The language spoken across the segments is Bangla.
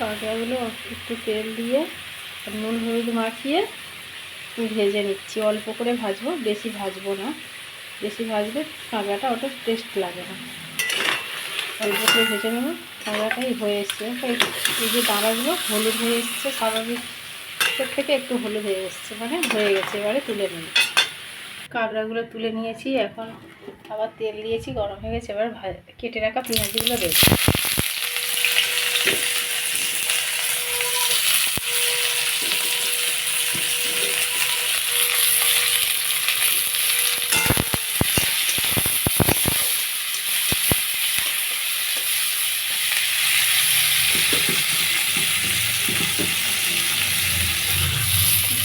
কাঁকড়াগুলো একটু তেল দিয়ে নুন হলুদ মাখিয়ে ভেজে নিচ্ছি। অল্প করে ভাজবো, বেশি ভাজবো না। বেশি ভাজলে কাঁকড়াটা অত টেস্ট লাগে না। অল্প করে ভেজে নেব কাঁকড়াটাই হয়ে এসছে। এই যে দাঁড়াগুলো হলুদ হয়ে এসছে, স্বাভাবিক থেকে একটু হলুদ হয়ে এসছে মানে হয়ে গেছে, এবারে তুলে নেব। কাঁকড়াগুলো তুলে নিয়েছি, এখন আবার তেল দিয়েছি, গরম হয়ে গেছে, এবার কেটে রাখা পেঁয়াজগুলো দেবো।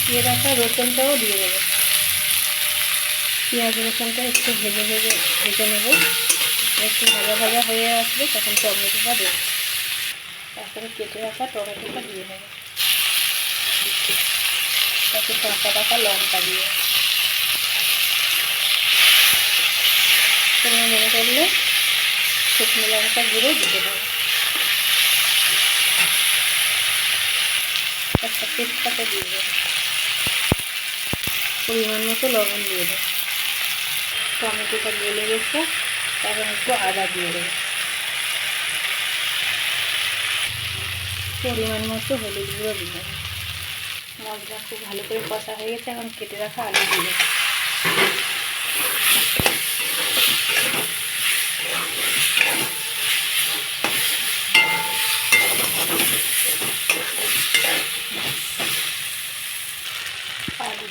দিয়ে রাখা রসুনটাও দিয়ে দেবো। পেঁয়াজ রসুনটা একটু ভেজে ভেজে ভেজে নেব। একটু ভাজা ভাজা হয়ে আসবে তখন টমেটোটা দেবো। তারপরে কেটে রাখা টমেটোটা দিয়ে দেবো তারপরে কাঁচা পাকা লঙ্কা দিয়ে। তোমরা মনে করলে শুকনো লঙ্কা গুঁড়ো দিয়ে দেবো একটা তেজপাতা দিয়ে দেবো। পরিমাণ মতো লবণ দিয়ে দেবো। টমেটোটা গলে গেছে তখন একটু আদা দিয়ে দেবো। পরিমাণ মতো হলুদ গুঁড়ো দিয়ে দেবো। মশলা খুব ভালো করে কষা হয়ে গেছে, এখন কেটে রাখা আলু দিয়ে দেবো।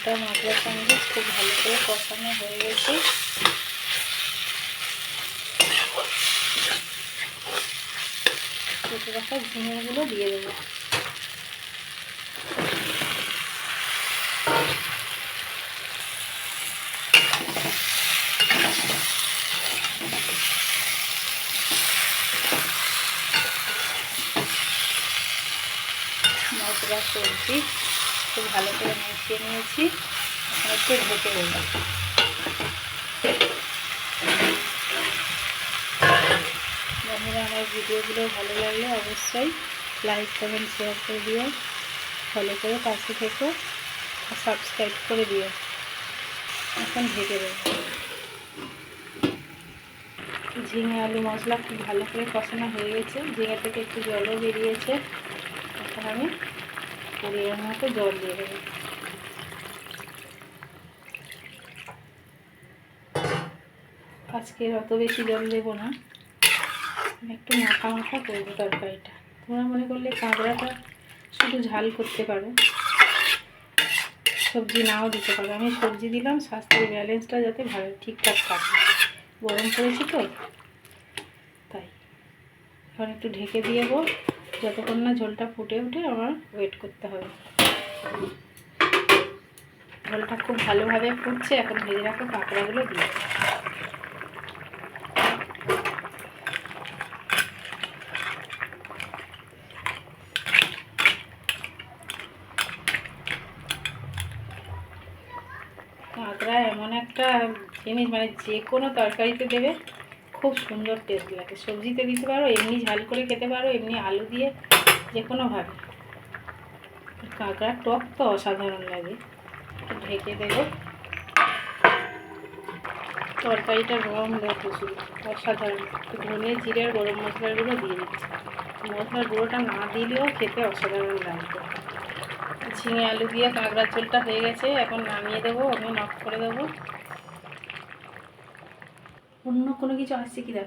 আলুটা মশলার সঙ্গে খুব ভালো করে কষানো হয়ে গেছে। কেটে রাখা ঝিঙেগুলো দিয়ে দেবো। মশলা সবজি খুব ভালো করে মিশিয়ে নিয়েছি। এখন একটু ঢেকে দেবো। বন্ধুরা, আমার ভিডিওগুলো ভালো লাগলে অবশ্যই লাইক, কমেন্ট শেয়ার করে দিও। ফলো করে পাশে থেকো আর সাবস্ক্রাইব করে দিও। এখন ঢেকে দেবো। ঝিঙে আলু মশলা খুব ভালো করে কষানো হয়ে গেছে। ঝিঙে থেকে একটু জলও বেরিয়েছে। এখন আমি পরিমাণ মতো জল দিয়ে দেবো। আজকে অত বেশি জল দেবো না। একটু মাখা মাখা করব তরকারিটা। তোমরা মনে করলে কাঁকড়াটা শুধু ঝাল করতে পারো। সবজি নাও দিতে পারো। আমি সবজি দিলাম, স্বাস্থ্যের ব্যালেন্সটা যাতে ভালো ঠিকঠাক থাকে। গরম পড়েছে তো, তাই। এখন একটু ঢেকে দিয়ে যতক্ষণ না ঝোলটা ফুটে উঠে আমার ওয়েট করতে হবে। ঝোলটা খুব ভালোভাবে ফুটছে, এখন ভেজে রাখো কাঁকড়াগুলো দিয়ে কাঁকড়া এমন একটা জিনিস মানে যে কোনো তরকারিতে দেবে। খুব সুন্দর টেস্ট লাগে। সবজিতে দিতে পারো, এমনি ঝাল করে খেতে পারো, এমনি আলু দিয়ে যে কোনোভাবে কাঁকড়ার টক তো অসাধারণ লাগে। ঢেকে দেবো। তরকারিটার রং দেখো শুধু, অসাধারণ। ধনে জিরের গরম মশলার গুঁড়ো দিয়ে দিচ্ছি। মশলার গুঁড়োটা না দিলেও খেতে অসাধারণ লাগবে। ঝিঙে আলু দিয়ে কাঁকড়ার ঝোলটা হয়ে গেছে, এখন নামিয়ে দেবো, আমি নক করে দেবো। অন্য কোনো কিছু আসছে কি দেখ?